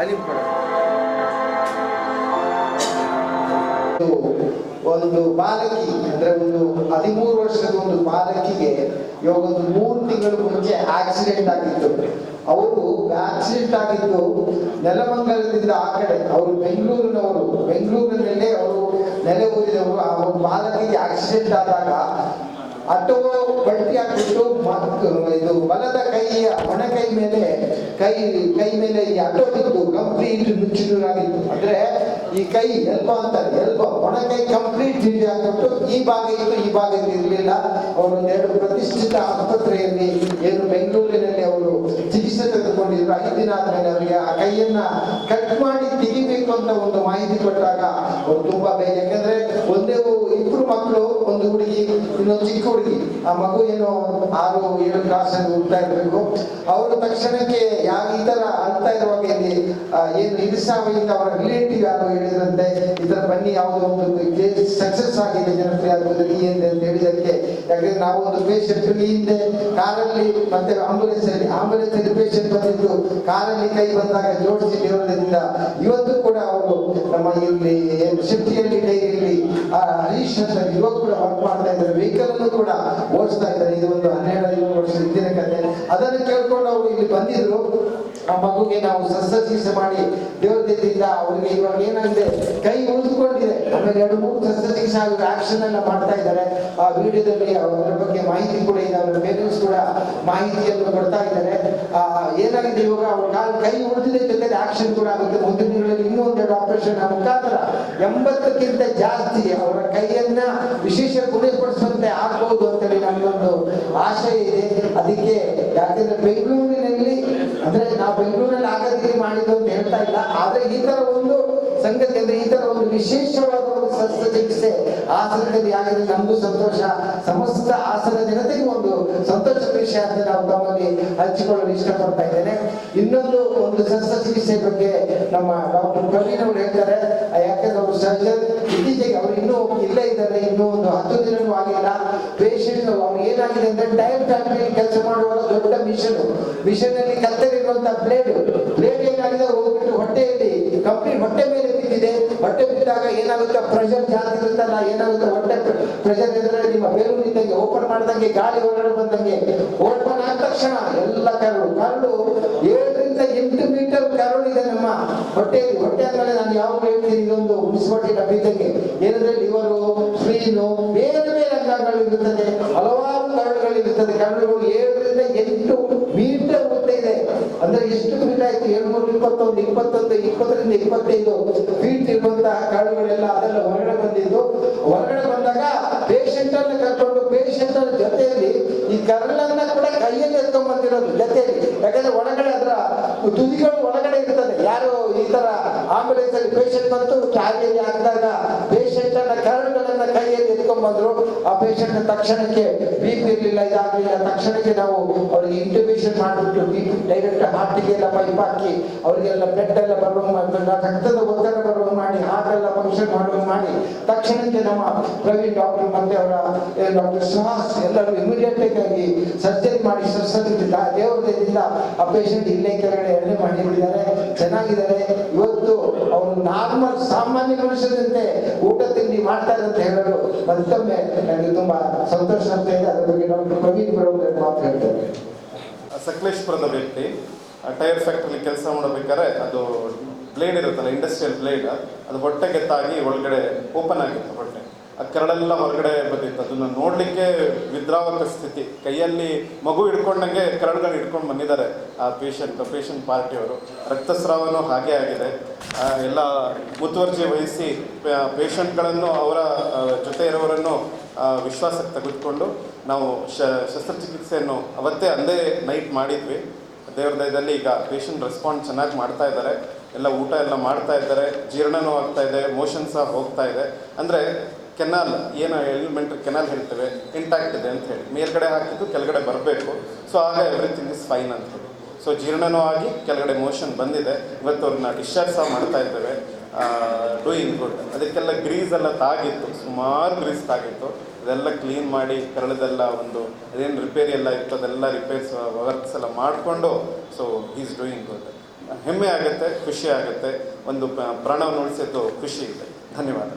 ಅಲಿಂ ಕೊಡ. ಒಂದು ಬಾಲಕಿ, ಅಂದ್ರೆ ಒಂದು ಹದಿಮೂರು ವರ್ಷದ ಒಂದು ಬಾಲಕಿಗೆ ಇವಾಗ ಒಂದು ಮೂರು ತಿಂಗಳ ಮುಂಚೆ ಆಕ್ಸಿಡೆಂಟ್ ಆಗಿತ್ತು. ಅವರು ಆಕ್ಸಿಡೆಂಟ್ ಆಗಿದ್ದು ನೆಲಮಂಗಲದಿಂದ ಆ ಕಡೆ, ಅವರು ಬೆಂಗಳೂರಿನವರು. ಬೆಂಗಳೂರಿನಲ್ಲೇ ಅವರು ನೆಲೆ ಊರಿದವರು. ಆ ಒಂದು ಬಾಲಕಿಗೆ ಆಕ್ಸಿಡೆಂಟ್ ಆದಾಗ ಅಟೋ ಬಟ್ಟಿ ಹಾಕಿಟ್ಟು ಇದು ಬಲದ ಕೈಯ, ಒಣ ಕೈ ಮೇಲೆ ಕೈ ಕೈ ಮೇಲೆ ಈ ಕಂಪ್ಲೀಟ್ ನುಚ್ಚುನೂರಾಗಿತ್ತು ಅಂದ್ರೆ ಈ ಕೈ ಎಲ್ಬೋ ಅಂತಾರೆ ಎಲ್ಬೋ. ಒಣಕೈ ಕಂಪ್ಲೀಟ್ ಹಿಂಡಿ ಹಾಕ್ಬಿಟ್ಟು ಈ ಭಾಗ ಇತ್ತು, ಈ ಭಾಗ ಇರಲಿಲ್ಲ. ಅವರು ಎರಡು ಪ್ರತಿಷ್ಠಿತ ಆಸ್ಪತ್ರೆಯಲ್ಲಿ ಏನು ಬೆಂಗಳೂರಿನಲ್ಲಿ ಅವರು ಚಿಕಿತ್ಸೆ ತೆಗೆದುಕೊಂಡಿದ್ರು. ಐದು ದಿನ ಆದ್ಮೇಲೆ ಅವರಿಗೆ ಆ ಕೈಯನ್ನ ಕಟ್ ಮಾಡಿ ತೆಗಿಬೇಕು ಅಂತ ಒಂದು ಮಾಹಿತಿ ಕೊಟ್ಟಾಗ ಅವ್ರು ತುಂಬಾ ಬೇಗ ಯಾಕಂದ್ರೆ ಒಂದೇ ಮಕ್ಕಳು ಒಂದು ಹುಡುಗಿ, ಇನ್ನೊಂದು ಚಿಕ್ಕ ಹುಡುಗಿ. ಆ ಮಗು ಏನೋ ಆರು, ಏಳು ಕ್ಲಾಸ್ ಅಲ್ಲಿ ಹೋಗ್ತಾ ಇರ್ಬೇಕು. ಅವರು ತಕ್ಷಣಕ್ಕೆ ಯಾವ ಈ ತರ ಅಳ್ತಾ ಇರುವಾಗ ಇಲ್ಲಿ ಏನು ಇರಿಸಾವಿಂದ ಅವರ ರಿಲೇಟಿವ್ ಯಾರು ಹೇಳಿದ್ರಂತೆ ಇದರ ಬನ್ನಿ, ಯಾವುದೋ ಒಂದು ಕೇಸ್ ಸಕ್ಸಸ್ ಆಗಿದೆ ಜನಪ್ರಿಯ ಈ ಹಿಂದೆ ಅಂತ ಹೇಳಿದಕ್ಕೆ ಯಾಕಂದ್ರೆ ನಾವು ಒಂದು ಪೇಷಂಟ್ ಹಿಂದೆ ಕಾರಲ್ಲಿ ಮತ್ತೆ ಆಂಬುಲೆನ್ಸ್ ಅಲ್ಲಿ ಆಂಬುಲೆನ್ಸ್ ಅಲ್ಲಿ ಪೇಷಂಟ್ ಬಂದಿದ್ದು, ಕಾರಲ್ಲಿ ಕೈ ಬಂದಾಗ ಜೋಡಿಸಿ ದೇವರದಿಂದ. ಇವತ್ತು ಕೂಡ ಅವರು ನಮ್ಮ ಇಲ್ಲಿ, ಏನು ಶಿಫ್ಟಿಯಲ್ಲಿ ಡೈರಿಯಲ್ಲಿ ಹರೀಶ್ ಇವಾಗ ಕೂಡ ವರ್ಕ್ ಮಾಡ್ತಾ ಇದ್ದಾರೆ. ವೆಹಿಕಲ್ ಅನ್ನು ಕೂಡ ಓಡಿಸ್ತಾ ಇದ್ದಾರೆ. ಇದು ಒಂದು ಹನ್ನೆರಡು ಐದು ವರ್ಷ ಹಿಂದಿನ ಕತೆ. ಅದನ್ನು ಕೇಳ್ಕೊಂಡು ಅವರು ಇಲ್ಲಿ ಬಂದಿದ್ರು. ಆ ಮಗುಗೆ ನಾವು ಶಸ್ತ್ರಚಿಕಿತ್ಸೆ ಮಾಡಿ ದೇವರ ಜೊತೆಯಿಂದ ಅವರಿಗೆ ಇವಾಗ ಏನಾಗಿದೆ ಕೈ ಉಳಿದುಕೊಂಡಿದೆ ಆಮೇಲೆ ಎರಡು ಮೂರು ಶಸ್ತ್ರಚಿಕಿತ್ಸೆ ಆಗಿ ಆಕ್ಷನ್ ಎಲ್ಲ ಮಾಡ್ತಾ ಇದ್ದಾರೆ. ಆ ವಿಡಿಯೋದಲ್ಲಿ ಅವರ ಬಗ್ಗೆ ಮಾಹಿತಿ ಕೂಡ ಇದೆ ಅವರ ಪೇರೆಂಟ್ಸ್ ಕೂಡ ಮಾಹಿತಿಯನ್ನು ಕೊಡ್ತಾ ಇದ್ದಾರೆ. ಆ, ಏನಾಗಿದೆ ಇವಾಗ ಅವ್ರ ಕಾಲು ಕೈ ಉಳಿದಿದೆ ಜೊತೆಗೆ ಆಕ್ಷನ್ ಕೂಡ ಆಗುತ್ತೆ. ಮುಂದಿನ ದಿನಗಳಲ್ಲಿ ಇನ್ನೂ ಒಂದೆರಡು ಆಪರೇಷನ್ ಮುಖಾಂತರ ಎಂಬತ್ತಕ್ಕಿಂತ ಜಾಸ್ತಿ ಅವರ ಕೈಯನ್ನ ವಿಶೇಷ ಗುಣಪಡಿಸುವಂತೆ ಆಗ್ಬಹುದು ಅಂತೇಳಿ ನಮ್ದೊಂದು ಆಶಯ ಇದೆ. ಅದಕ್ಕೆ ಯಾಕೆಂದ್ರೆ ಬೆಂಗಳೂರಿನಲ್ಲಿ ಅಂದ್ರೆ ನಾವು ಬೆಂಗಳೂರಲ್ಲಿ ಆಗದಿಗೆ ಮಾಡಿದ್ದು ಅಂತ ಹೇಳ್ತಾ ಇಲ್ಲ. ಆದ್ರೆ ಈ ತರ ಒಂದು ಸಂಗತಿ ಅಂದ್ರೆ ಈ ತರ ಒಂದು ವಿಶೇಷವಾದ ಒಂದು ಶಸ್ತ್ರಚಿಕಿತ್ಸೆ ಹಾಸನದಲ್ಲಿ ಆಗಿದೆ ನಮಗೂ ಸಂತೋಷ. ಸಮಸ್ತ ಆಸನ ಜನತೆಗೆ ಒಂದು ಸಂತೋಷದ ವಿಷಯ ಅಂತ ನಾವು ತಮ್ಮಲ್ಲಿ ಹಂಚಿಕೊಳ್ಳಲು ಇಷ್ಟಪಡ್ತಾ ಇದ್ದೇನೆ. ಇನ್ನೊಂದು ಒಂದು ಶಸ್ತ್ರಚಿಕಿತ್ಸೆ ಬಗ್ಗೆ ನಮ್ಮ ಡಾಕ್ಟರ್ ಅವರು ಹೇಳ್ತಾರೆ. ಆ, ಯಾಕಂದ್ರೆ ಅವರು ಸರ್ಜನ್ ಇತ್ತೀಚೆಗೆ ಅವರು ಇನ್ನೂ ಇಲ್ಲೇ ಇನ್ನೂ ಒಂದು ಹತ್ತು ದಿನವೂ ಆಗಿಲ್ಲ. ಪೇಷಂಟ್, ಅವ್ರು ಏನಾಗಿದೆ ಅಂದ್ರೆ ಟೈರ್ ಫ್ಯಾಕ್ಟ್ರಿ ಕೆಲಸ ಮಾಡುವ ದೊಡ್ಡ ಮಿಷನ್. ಮಿಷನ್ ಅಲ್ಲಿ ಕತ್ತರಿರುವಂತ ಬ್ಲೇಡ್. ಪ್ಲೇಟ್ ಏನಾಗಿದೆ? ಹೋಗ್ಬಿಟ್ಟು ಹೊಟ್ಟೆಯಲ್ಲಿ ಕಂಪ್ಲೀಟ್ ಹೊಟ್ಟೆ ಮೇಲೆ ಬಿದ್ದಿದೆ. ಹೊಟ್ಟೆ ಬಿದ್ದಾಗ ಏನಾಗುತ್ತೆ? ಪ್ರೆಷರ್ ಜಾಸ್ತಿ ಇರುತ್ತಲ್ಲ, ಏನಾಗುತ್ತೆ? ಹೊಟ್ಟೆ ಪ್ರೆಷರ್ ಇದ್ರೆ ನಿಮ್ಮ ಬೇರು ಇದ್ದಂಗೆ ಓಪನ್ ಮಾಡ್ದಂಗೆ, ಗಾಳಿ ಹೊರಗಡೆ ಬಂದಂಗೆ ಓಪನ್ ಆದ ತಕ್ಷಣ ಎಲ್ಲ ಕರಳು. ಕರಳು ಏಳರಿಂದ ಎಂಟು ಮೀಟರ್ ಕರಳು ಇದೆ ನಮ್ಮ ಹೊಟ್ಟೆಯಲ್ಲಿ. ಹೊಟ್ಟೆ ಆದ್ಮೇಲೆ ನಾನು ಯಾವಾಗ ಹೇಳ್ತೀನಿ, ಇದೊಂದು ಮುನ್ಸಿಪಾಲಿಟಿ ಡಬ್ಬಿದ್ದಂಗೆ ಏನಂದ್ರೆ ಲಿವರು ಸ್ಕ್ರೀನು ಬೇರೆ ಬೇರೆ ಅಂಗಗಳು ಇರುತ್ತದೆ, ಹಲವಾರು ಕರಳುಗಳು ಇರುತ್ತದೆ. ಕರಳುಗಳು ಏಳರಿಂದ ಎಂಟು ಮೀಟರ್ ಉದ್ದ ಇದೆ. ಅಂದ್ರೆ ಎಷ್ಟು ಫೀಟ್ ಆಯ್ತು? ಏಳ್ನೂರ ಇಪ್ಪತ್ತೊಂದು ಇಪ್ಪತ್ತೊಂದು, ಇಪ್ಪತ್ತರಿಂದ ಇಪ್ಪತ್ತೈದು ಫೀಟ್ ಇರುವಂತಹ ಕರಳುಗಳೆಲ್ಲ ಅದೆಲ್ಲ ಹೊರಗಡೆ ಬಂದಿದ್ದು. ಹೊರಗಡೆ ಬಂದಾಗ ಪೇಷಂಟ್ ಅನ್ನು ಕರ್ಕೊಂಡು ಪೇಷಂಟ್ ಜೊತೆಯಲ್ಲಿ ಈ ಕರಳನ್ನ ಕೂಡ ಕೈಯಲ್ಲಿ ಎತ್ಕೊಂಡ್ ಬಂದಿರೋದು ಜೊತೆಯಲ್ಲಿ. ಯಾಕಂದ್ರೆ ಒಳಗಡೆ ಅದರ ತುದಿಗಳು ಒಳಗಡೆ ಇರ್ತದೆ. ಯಾರು ಈ ತರ ಆಂಬುಲೆನ್ಸ್ ಅಲ್ಲಿ ಪೇಷಂಟ್ ಬಂತು ಚಾವಿಯಲ್ಲಿ ಹಾಕಿದಾಗ ಪೇಷಂಟ್ ಅನ್ನ ಕರಳುಗಳನ್ನ ಕೈಯಲ್ಲಿ ಎತ್ಕೊಂಡ್ ಬಂದ್ರು ಆ ಪೇಷಂಟ್ ತಕ್ಷಣಕ್ಕೆ ಬಿ ಪಿ ಇರ್ಲಿಲ್ಲ, ಇದಾಗಲಿಲ್ಲ. ತಕ್ಷಣಕ್ಕೆ ನಾವು ಅವ್ರಿಗೆ ಇಂಟಿಮೇಷನ್ ಮಾಡಿಬಿಟ್ಟು ಬಿ ಪಿ ಡೈರೆಕ್ಟ್ ಹಾರ್ಟಿಗೆ ಎಲ್ಲ ಪೈಪ್ ಹಾಕಿ, ಅವರಿಗೆಲ್ಲ ಬ್ಲಡ್ ಎಲ್ಲ ಬರುವ ರಕ್ತದ ಒತ್ತಡ ಬರುವ ಮಾಡಿ ಹಾರ್ಟ್ ಎಲ್ಲ ಫಂಕ್ಷನ್ ಮಾಡುವ ಮಾಡಿ, ತಕ್ಷಣಕ್ಕೆ ನಮ್ಮ ಪ್ರವೀಣ್ ಡಾಕ್ಟರ್ ಮತ್ತೆ ಅವರ ಡಾಕ್ಟರ್ ಸುಹಾಸ್ ಎಲ್ಲರೂ ಇಮಿಡಿಯೇಟ್ ಆಗಿ ಸರ್ಜರಿ ಮಾಡಿ ಶಸ್ತ್ರಚಿಕಿತ್ಸೆ ದೇವರದಿಂದ ಆ ಪೇಷಂಟ್ ಇಲ್ಲೇ ಕೆಳಗಡೆ ಎಣ್ಣೆ ಮಾಡಿಬಿಟ್ಟಿದ್ದಾರೆ ಚೆನ್ನಾಗಿದ್ದಾರೆ. ಇವತ್ತು ಅವರು ನಾರ್ಮಲ್ ಸಾಮಾನ್ಯ ಮನುಷ್ಯರಂತೆ ಊಟ ತಿಂಡಿ ಮಾಡ್ತಾರೆ ಅಂತ ಹೇಳಲು ಮತ್ತೊಮ್ಮೆ ನನಗೆ ತುಂಬಾ ಸಂತೋಷ ಅಂತ ಇದೆ. ಅದ್ರ ಬಗ್ಗೆ ಡಾಕ್ಟರ್ ಪ್ರವೀಣ್ ಬರೋದ್ರ ಮಾತು ಹೇಳ್ತಾರೆ. ಸಕಲೇಶ್ಪುರದ ವ್ಯಕ್ತಿ ಟೈರ್ ಫ್ಯಾಕ್ಟ್ರಿಲಿ ಕೆಲಸ ಮಾಡಬೇಕಾದ್ರೆ ಅದು ಬ್ಲೇಡ್ ಇರುತ್ತಲ್ಲ ಇಂಡಸ್ಟ್ರಿಯಲ್ ಬ್ಲೇಡ್ ಅದು ಹೊಟ್ಟೆಗೆ ತಾಗಿ ಒಳಗಡೆ ಓಪನ್ ಆಗಿತ್ತು ಹೊಟ್ಟೆ. ಆ ಕರಳೆಲ್ಲ ಹೊರಗಡೆ ಬಂದಿತ್ತು. ಅದನ್ನು ನೋಡಲಿಕ್ಕೆ ವಿದ್ರಾವಕ ಸ್ಥಿತಿ. ಕೈಯಲ್ಲಿ ಮಗು ಹಿಡ್ಕೊಂಡಂಗೆ ಕರಳುಗಳು ಹಿಡ್ಕೊಂಡು ಬಂದಿದ್ದಾರೆ ಆ ಪೇಷಂಟ್ ಪೇಷಂಟ್ ಪಾರ್ಟಿಯವರು ರಕ್ತಸ್ರಾವನೂ ಹಾಗೆ ಆಗಿದೆ. ಎಲ್ಲ ಮುತುವರ್ಜಿ ವಹಿಸಿ ಪೇಷಂಟ್ಗಳನ್ನು ಅವರ ಜೊತೆ ಇರೋವರನ್ನು ವಿಶ್ವಾಸಕ್ಕೆ ತೆಗೆದುಕೊಂಡು ನಾವು ಶಸ್ತ್ರಚಿಕಿತ್ಸೆಯನ್ನು ಅವತ್ತೇ ಅಂದೇ ನೈಟ್ ಮಾಡಿದ್ವಿ. ದೇವ್ರ ದಯದಲ್ಲಿ ಈಗ ಪೇಷಂಟ್ ರೆಸ್ಪಾಂಡ್ ಚೆನ್ನಾಗಿ ಮಾಡ್ತಾ ಇದ್ದಾರೆ. ಎಲ್ಲ ಊಟ ಎಲ್ಲ ಮಾಡ್ತಾ ಇದ್ದಾರೆ. ಜೀರ್ಣನೂ ಆಗ್ತಾ ಇದೆ. ಮೋಷನ್ ಸಹ ಹೋಗ್ತಾ ಇದೆ. ಅಂದರೆ ಕೆನಾಲ್ ಏನು ಎಲಿಮೆಂಟ್ರಿ ಕೆನಾಲ್ ಹೇಳ್ತೇವೆ ಇಂಟ್ಯಾಕ್ಟ್ ಇದೆ ಅಂತ ಹೇಳಿ. ಮೇಲ್ಗಡೆ ಹಾಕಿದ್ದು ಕೆಳಗಡೆ ಬರಬೇಕು. ಸೊ ಆಗ ಎವ್ರಿಥಿಂಗ್ ಇಸ್ ಫೈನ್ ಅಂತ ಹೇಳಿ. ಸೊ ಜೀರ್ಣನೂ ಆಗಿ ಕೆಳಗಡೆ ಮೋಷನ್ ಬಂದಿದೆ. ಇವತ್ತು ಅವ್ರನ್ನ ಡಿಸ್ಚಾರ್ಜ್ ಸಹ ಮಾಡ್ತಾ ಇದ್ದೇವೆ. ಡೂಯಿಂಗ್ ಗುಡ್ ಅದಕ್ಕೆಲ್ಲ ಗ್ರೀಸ್ ಎಲ್ಲ ತಾಗಿತ್ತು. ಸುಮಾರು ಗ್ರೀಸ್ ತಾಗಿತ್ತು. ಅದೆಲ್ಲ ಕ್ಲೀನ್ ಮಾಡಿ ಕರಳದೆಲ್ಲ ಒಂದು ಅದೇನು ರಿಪೇರಿ ಎಲ್ಲ ಇತ್ತು, ಅದೆಲ್ಲ ರಿಪೇರ್ಸ್ ವರ್ಕ್ಸ್ ಎಲ್ಲ ಮಾಡಿಕೊಂಡು ಸೊ ಈಸ್ ಡೂಯಿಂಗ್ ಗುಡ್ ಹೆಮ್ಮೆ ಆಗುತ್ತೆ, ಖುಷಿ ಆಗುತ್ತೆ. ಒಂದು ಪ್ರಾಣವನ್ನು ಉಳಿಸಿದ್ದು ಖುಷಿ ಇದೆ. ಧನ್ಯವಾದ.